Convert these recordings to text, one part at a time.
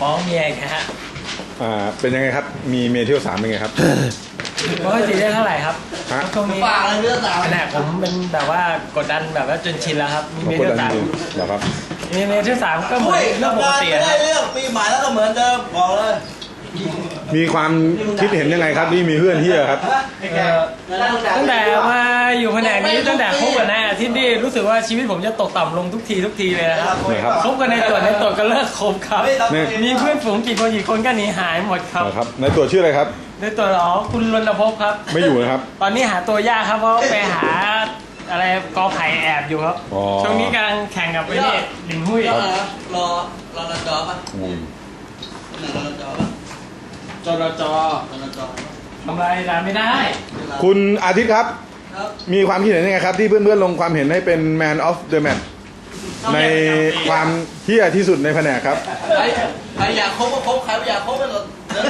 ฟ้องเมียอีกนะฮะอ่าเป็นยังไงครับ มีเมียเที่ยวสามเป็นไงครับ ปกติได้เท่าไหร่ครับฮะ ช่วงนี้ฝากอะไรเรื่องสาวขนาดผมเป็นแบบว่ากดดันแบบว่าจนชินแล้วครับ มีมาเมียกดเที่ยวดันสามจริงเหรอครับ มีเมียเที่ยวสามก็เหมือนเรื่องปกติไม่อะคได้รับเรื่องปีใหม่แล้วก็เหมือนเดิมบอกเลย มีความคิดเห็นยังไงครับ นี่มีเพื่อนเที่ยครับเอ่อตั้งแต่มาอยู่แผนกนี้ตั้งแต่คบกันนะที่นี่รู้สึกว่าชีวิตผมจะตกต่ำลงทุกทีทุกทีเลยนะครับนะครับ คบกันในตัวในตัวก็เลิกคบครับเนี่ยมีเพื่อนฝูงกี่คนกี่คนก็หนีหายหมดครับ นะครับในตัวชื่ออะไรครับ ในตัวอ๋อคุณรณพบครับ ไม่อยู่นะครับ ตอนนี้หาตัวยากครับเพราะไปหาอะไรกอไผ่แอบอยู่ครับ อ๋อ ช่วงนี้กำลังแข่งกับไอ้นี่หลิงหุ้ย รอรอรอรจอป่ะอืมหนึ่งรอรจอป่ะ จรจรอรจอทำอะไรร้านไม่ได้ คุณอาทิตย์ครับ ครับมีความคิดเห็นยังไงครับ ที่เพื่อนๆลงความเห็นให้เป็น Man of the Match ในความเที่ยที่สุดในแผนกครับ ใครใครอยากคบก็คบใครไม่อยากคบก็เลิกเลิก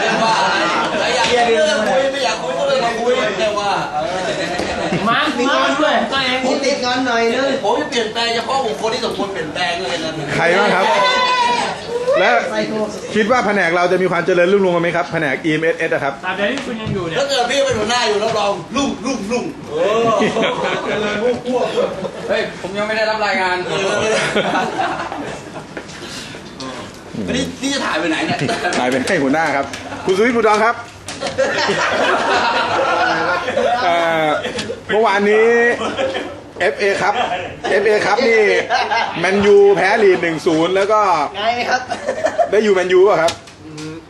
เรียกว่าอะไรใครอยากคุยก็คุยไม่อยากคุยก็ไม่ต้องคุยเรียกว่ามาร์คมาร์คด้วยตัวเองผมติดงานหน่อยนึงผมจะเปลี่ยนแปลงเฉพาะบุคคลที่สมควรเปลี่ยนแปลงเลยนะ ใครบ้างครับ และคิดว่าแผนกเราจะมีความเจริญรุ่งเรืองไหมครับแผนก EMS นะครับตราบใดที่คุณยังอยู่เนี่ย ถ้าเกิดพี่เป็นหัวหน้าอยู่รับรองลุ่มลุ่มลุ่มเออเจริญพวกพวกเฮ้ย ผมยังไม่ได้รับรายงานเออนี่นี่จะถ่ายไปไหนเนี่ยกลายเป็นให้หัวหน้าครับ คุณสุวิทย์บุตรองครับเอ่อเมื่อวานนี้ FA ครับ FA ครับนี่แมนยูแพ้ลีด1-0แล้วก็ไงครับได้อยู่แมนยูป่ะครับ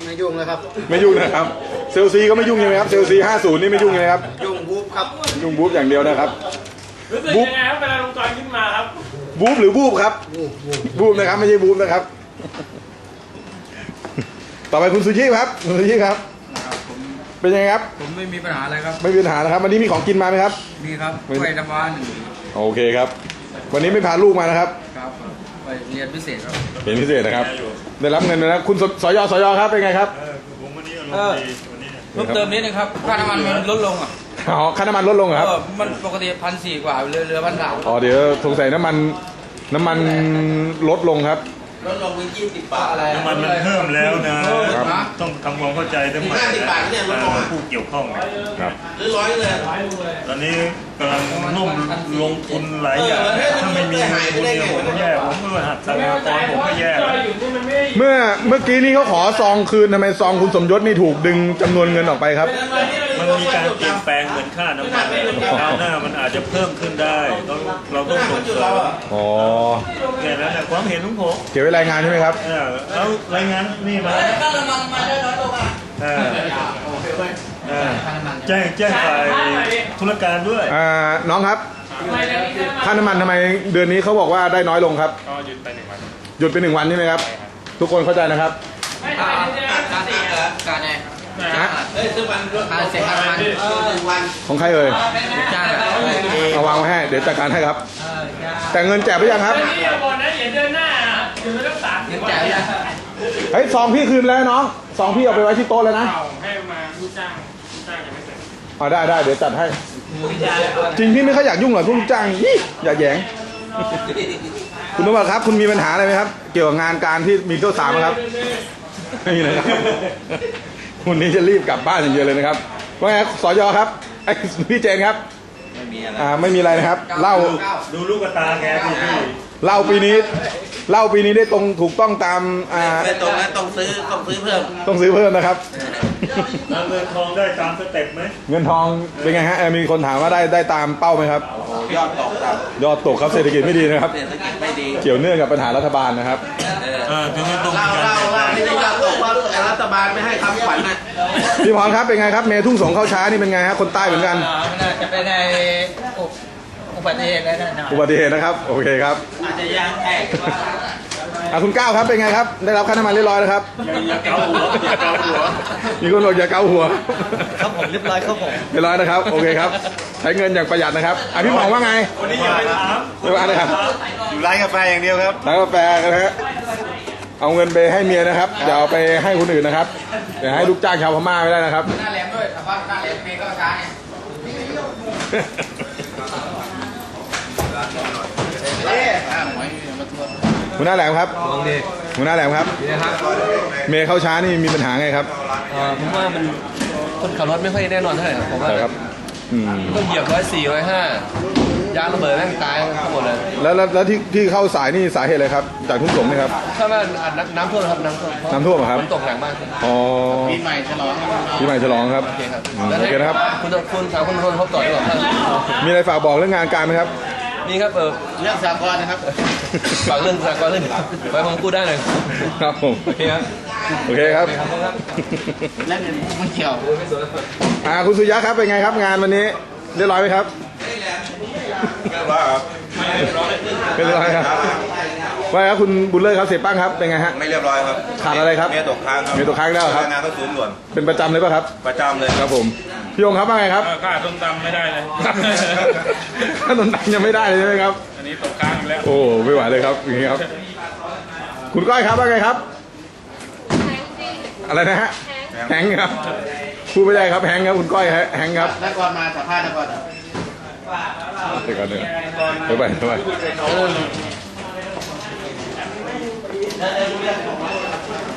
ไม่ยุ่งเลยครับ ไม่ยุ่งนะครับเซลซีก็ไม่ยุ่งใช่ไหมครับเซลซี50นี่ไม่ยุ่งใช่ไหมครับยุ่งบูบครับยุ่งบูฟอย่างเดียวนะครับ รู้สึกยังไงครับเวลาลงจอยขึ้นมาครับบูฟหรือบูฟครับบูฟนะครับไม่ใช่บูฟนะครับ ต่อไปคุณสุชิครับคุณสุชิครับเป็นยังไงครับ ผมไม่มีปัญหาอะไรครับ ไม่มีปัญหานะครับวันนี้มีของกินมาไหมครับ มีครับไม่ไปทำงานโอเคครับ วันนี้ไม่พาลูกมานะครับ ครับไปเรียนพิเศษครับเป็นพิเศษนะครับ ได้รับเงินนะครับ คุณสสยสยครับเป็นไงครับเออลดเติมนิดนึงครับค่าน้ำมันมันลดลงอะอ๋อค่าน้ำมันลดลงเหรอครับ เออมันปกติพันสี่กว่าเหลือเหลือพันสามอ๋อเดี๋ยวสงสัยน้ำมันน้ำมันลดลงครับ ลดลงเป็นยี่สิบบาทอะไรน้ำมันมันเพิ่มแล้วนะครับต้องทำความเข้าใจด้วยห้าสิบบาทเนี่ยลดลงอะ ผู้เกี่ยวข้องเนี่ยครับ หรือร้อยเลย ตอนนี้กำลังนุ่มลงทุนหลายอย่างนะถ้าไม่มีเงินเนี่ยผมก็แย่ผมมือหักสากรผมก็แย่จอยอนี่มันไม่เมื่อเมื่อกี้นี้เขาขอซองคืนทำไมซองคุณสมยศนี่ถูกดึงจำนวนเงินออกไปครับ มันมีการเปลี่ยนแปลงเหมือนค่าน้ำมันคราวหน้ามันอาจจะเพิ่มขึ้นได้ต้องเราต้องส่งเสริมอ๋อแค่นั้นแหละความเห็นของผมเก็บไว้รายงานใช่ไหมครับเออแล้วรายงานนี่มาค่าน้ำมันมาได้น้อยลงอะเออเออแจ้งแจ้งฝ่ายธุรการด้วยอ่าน้องครับ ค่าน้ำมันทำไมเดือนนี้เขาบอกว่าได้น้อยลงครับ ก็หยุดไปหนึ่งวันหยุดไปหนึ่งวันใช่ไหมครับ ทุกคนเข้าใจนะครับไม่ได้ไม่ได้การการไงฮะเฮ้ยซื้อวันรถการเสียค่าน้ำมันเออหนึ่งวัน ของใครเอ่ยจ้างอะเอาวางไว้ให้ เดี๋ยวจัดการให้ครับ แต่เงินแจกไปยังครับเดือนนี้อย่าบอกนะอย่าเดือนหน้านะอยู่ไม่ต้องสามเงินจ่ายยังเฮ้ยซองพี่คืนแล้วน้องซองพี่เอาไปไว้ที่โต๊ะแล้วนะเก่าให้มาลูกจ้างลูกจ้างยังไม่เสร็จ เอาได้ได้เดี๋ยวจัดให้ จริงพี่ไม่ค่อยอยากยุ่งหรอกพวกลูกจ้างนี่อย่าแหยง คุณนวัดครับ คุณมีปัญหาอะไรไหมครับ เกี่ยวกับงานการที่มีเที่ยวสามไหมครับไม่มีเลยครับวันนี้จะรีบกลับบ้านอย่างเดียวเลยนะครับว่าไงสอยอครับไอ้พี่เจนครับ ไม่มีอะไรอ่าไม่มีอะไรนะครับเหล่าดูลูกกระตาแกพี่พี่เหล่าปีนี้เหล่าปีนี้ได้ตรงถูกต้องตามอ่าไม่ตรงนั้นต้องซื้อต้องซื้อเพิ่มต้องซื้อเพิ่มนะครับ แล้วเงินทองได้ตามสเต็ปไหมเงินทองเป็นไงฮะเอ่อมีคนถามว่าได้ได้ตามเป้าไหมครับยอดตกต่ยอดตกครับเศรษฐกิจไม่ดีนะครับำเศรษฐกิจไม่ดีเกี่ยวเนื่องกับปัญหารัฐบาลนะครับ เออถึงจะต้องเล่ามีการเล่าเปลี่ยนแปลเล่างนี่ได้ยอดตกเพราะแต่รัฐบาลไม่ให้คำขวัญนะพี่พรครับเป็นไงครับเมย์ทุ่งสงเข้าช้านี่เป็นไงฮะคนใต้เหมือนกัน มันอาจจะเป็นในอุบัติเหตุแล้วนะอุบัติเหตุนะครับ โอเคครับ อาจจะยางแตกว่า อะคุณก้าวครับเป็นไงครับ ได้รับค่าน้ำมันเรียบร้อยแล้วครับ อย่าเกาหัวอย่าเกาหัว มีคนบอกอย่าเกาหัว ครับผมเรียบร้อยครับผมเรียบร้อยนะครับ โอเคครับ ใช้เงินอย่างประหยัดนะครับอะพี่หมองว่าไงวันนี้อย่าไปถามไม่ว่าเลยครับอยู่ร้านกาแฟอย่างเดียวครับร้านกาแฟนะฮะเอาเงินไปให้เมียนะครับอย่าเอาไปให้คนอื่นนะครับอย่าให้ลูกจ้างชาวพม่าไม่ได้นะครับหน้าแหลมด้วยแต่ว่าหน้าแหลมเมย์ก็ช้าไงคุณ หน้าแหลมครับหัวหน้าแหลมครับเมย์เข้าช้านี่มีปัญหาไงครับเอ่อผมว่ามันคนขับรถไม่ค่อยแน่นอนเท่าไหร่ครับผมว่าใช่ครับอืมต้องเหยียบร้อยสี่ร้อยห้ายางระเบิดแม่งตายทั้งหมดเลยแล้วแล้วแล้วที่ที่เข้าสายนี่สาเหตุอะไรครับ จากทุ่งสงนี่ครับ ถ้าว่าอะน้ำน้ำท่วมครับน้ำท่วมเพราะน้ำท่วมเหรอครับ ฝนตกหนักมากครับอ๋อปีใหม่ฉลองปีใหม่ฉลองครับโอเคครับอืมโอเคนะครับ คุณคุณถามคุณคนพบต่อดีกว่าครับ มีอะไรฝากบอกเรื่องงานการไหมครับ นี่ครับเออเรื่องสากลนะครับฝากเรื่องสากลเรื่องไว้ผมพูดได้เลยครับผมโอเคครับโอเคครับเล่นมันเกี่ยวอ่าคุณสุริยะครับเป็นไงครับงานวันนี้เรียบร้อยไหมครับเรียบร้อยครับเรียบร้อยครับว่าครับคุณบุญเลิศครับเสียปั้งครับเป็นไงฮะไม่เรียบร้อยครับขาดอะไรครับเมียตกค้างครับเมียตกค้างแล้วครับรายงานเข้าศูนย์ด่วนเป็นประจำเลยป่ะครับ ประจำเลยครับผม พี่ยงครับว่าไงครับ ค่าต้มตำไม่ได้เลย ขนมตังยังไม่ได้เลยใช่ไหมครับ อันนี้ตกค้างอีกแล้ว โอ้ไม่ไหวเลยครับอย่างนี้ครับ คุณก้อยครับว่าไงครับ อะไรนะฮะแฮงค์ครับพูดไม่ได้ครับแฮงค์ครับคุณก้อยฮะแฮงค์ครับนักกรมาสัมภาษณ์นักกรเดี๋ยวก่อนเดี๋ยวเดี๋ยวไปเดี๋ยวไป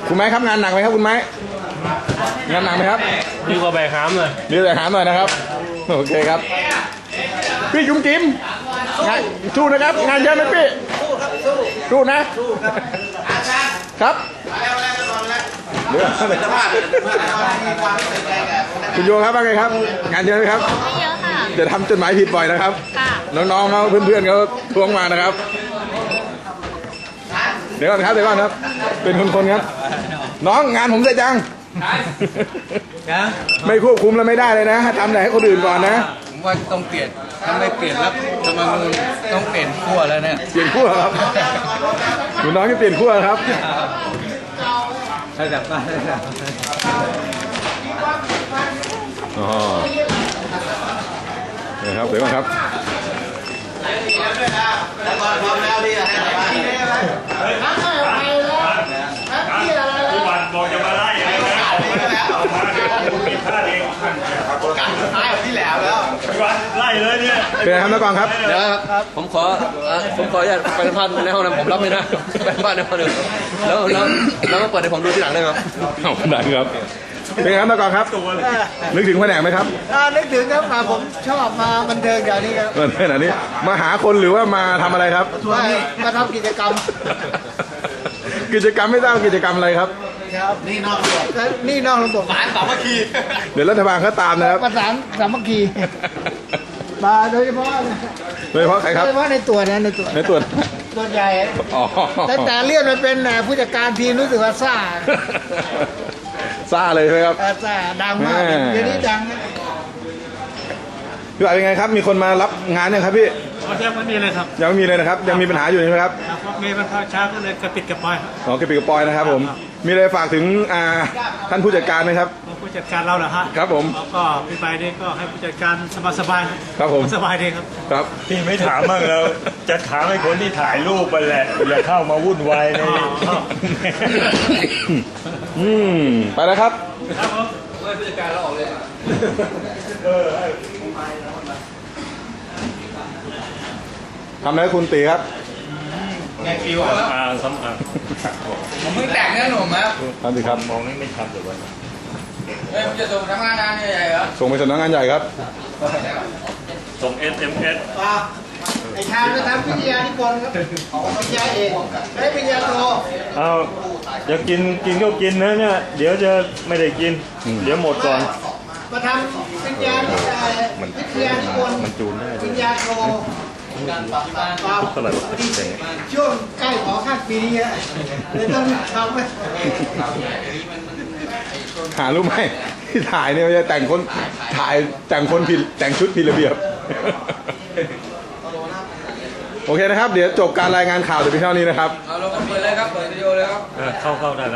คุณไม้ครับงานหนักไหมครับคุณไม้งานหนักไหมครับ ดีกว่าแบกหามเลยเดี๋ยวแต่หาหน่อยนะครับโอเคครับ พี่จุ๋มจิ๋มงานสู้นะครับ งานเยอะไหมพี่สู้นะสู้เดี๋ยวเป็นสัมภาษณ์คุณโยครับว่าไงครับ งานเยอะไหมครับไม่เยอะค่ะจะทำจดหมายผิดบ่อยนะครับค่ะน้องๆเขาเพื่อนๆเขาทวงมานะครับ เดี๋ยวก่อนครับเดี๋ยวก่อนครับ เป็นคนๆครับ น้องงานผมเสร็จยัง ไม่ควบคุมแล้วไม่ได้เลยนะทำแต่ให้คนอื่นก่อนนะผมว่าต้องเปลี่ยนถ้าไม่เปลี่ยนแล้วธรรมนูญต้องเปลี่ยนขั้วแล้วเนี่ยเปลี่ยนขั้วครับหนูน้องจะเปลี่ยนขั้วครับระดับบ้านระดับอ๋อนี่ครับเดี๋ยวก่อนครับนักกรพร้อมแล้วที่จะให้สัมภาษณ์ ทุกวันบอกจะมาไล่อะไรนะ ออามาเดี๋ยวผิดพลาดเองท้ายกับพี่แหลมแล้วทุกวันไล่เลยเนี่ยเป็นไงครับนักกองครับ เดี๋ยวครับ ผมขออะผมขออนุญาตไปสัมภาษณ์ในห้องน้ำผมรับไม่ได้ไปสัมภาษณ์ในห้องน้ำแล้วแล้วแล้วมาเปิดให้ผมดูที่หลังได้ไหมครับ เอาได้ครับ เป็นไงครับนักกองครับ นึกถึงแผนกไหมครับอ่านึกถึงครับมาผมชอบมาบันเทิงอย่างนี้ครับเออขนาดนี้ มาหาคนหรือว่ามาทำอะไรครับ มามาทำกิจกรรม กิจกรรมไม่ทราบกิจกรรมอะไรครับ ครับนี่นอกระบบนี่นอกระบบสารสามัคคีเดี๋ยวรัฐบาลเขาตามนะครับประสานสามัคคีมาโดยเฉพาะโดยเฉพาะใครครับโดยเฉพาะในตัวนะในตัวในตรวจตัวใหญ่อ๋อตั้งแต่เลื่อนมาเป็นอ่าผู้จัดการทีมรู้สึกว่าซ่าซ่าเลยใช่ไหมครับ เออซ่าดังมากแม่ เดี๋ยวนี้ดังนะพี่บ่ายเป็นไงครับ มีคนมารับงานยังครับพี่ ยังไม่มีเลยครับยังไม่มีเลยนะครับยังมีปัญหาอยู่ใช่ไหมครับมีมันเข้าช้าก็เลยกระปิดกระปอยครับ อ๋อกระปิดกระปอยนะครับผมมีอะไรฝากถึงอ่าท่านผู้จัดการไหมครับผู้จัดการเราเหรอฮะครับผมแล้วก็พี่ไปนี่ก็ให้ผู้จัดการสบายๆครับผม สบายดีครับ ครับ พี่ไม่ถามบ้างแล้ว จะถามให้คนที่ถ่ายรูปไปแหละ อย่าเข้ามาวุ่นวายในอืมไปแล้วครับ ทำอะไรคุณตีครับอ่าสำคัญผมเพิ่งแต่งนะหนุ่มครับทำสิครับมองนี่ไม่ชัดเลยวันเฮ้ยผมจะส่งทำงานนานใหญ่ๆเหรอส่งไปสำนักงานใหญ่ครับ ส่ง SMS ไอ้ชาญไปทำวิทยานิพนธ์ครับของวิทยาเอกได้ปริญญาโทเอาอย่ากินกินก็กินนะเนี่ย เดี๋ยวจะไม่ได้กิน เดี๋ยวหมดก่อน มาทำปริญญาเอ่อวิทยานิพนธ์มันจูนได้ป ด้วริยญญาโทครับเท่าไหร่วะเจ๋งช่วงใกล้ขอขั้นปีนี้อะเลยต้องทำให้หารู้ไหมที่ถ่ายเนี่ยไม่ใช่แต่งคนถ่ายแต่งคนผิดแต่งชุดผิดระเบียบ โอเคนะครับ เดี๋ยวจบการรายงานข่าวแต่เพียงเท่านี้นะครับเอาลงมาเปิดเลยครับ เปิดวิดีโอเลยครับเออเข้าเข้าได้แล้ว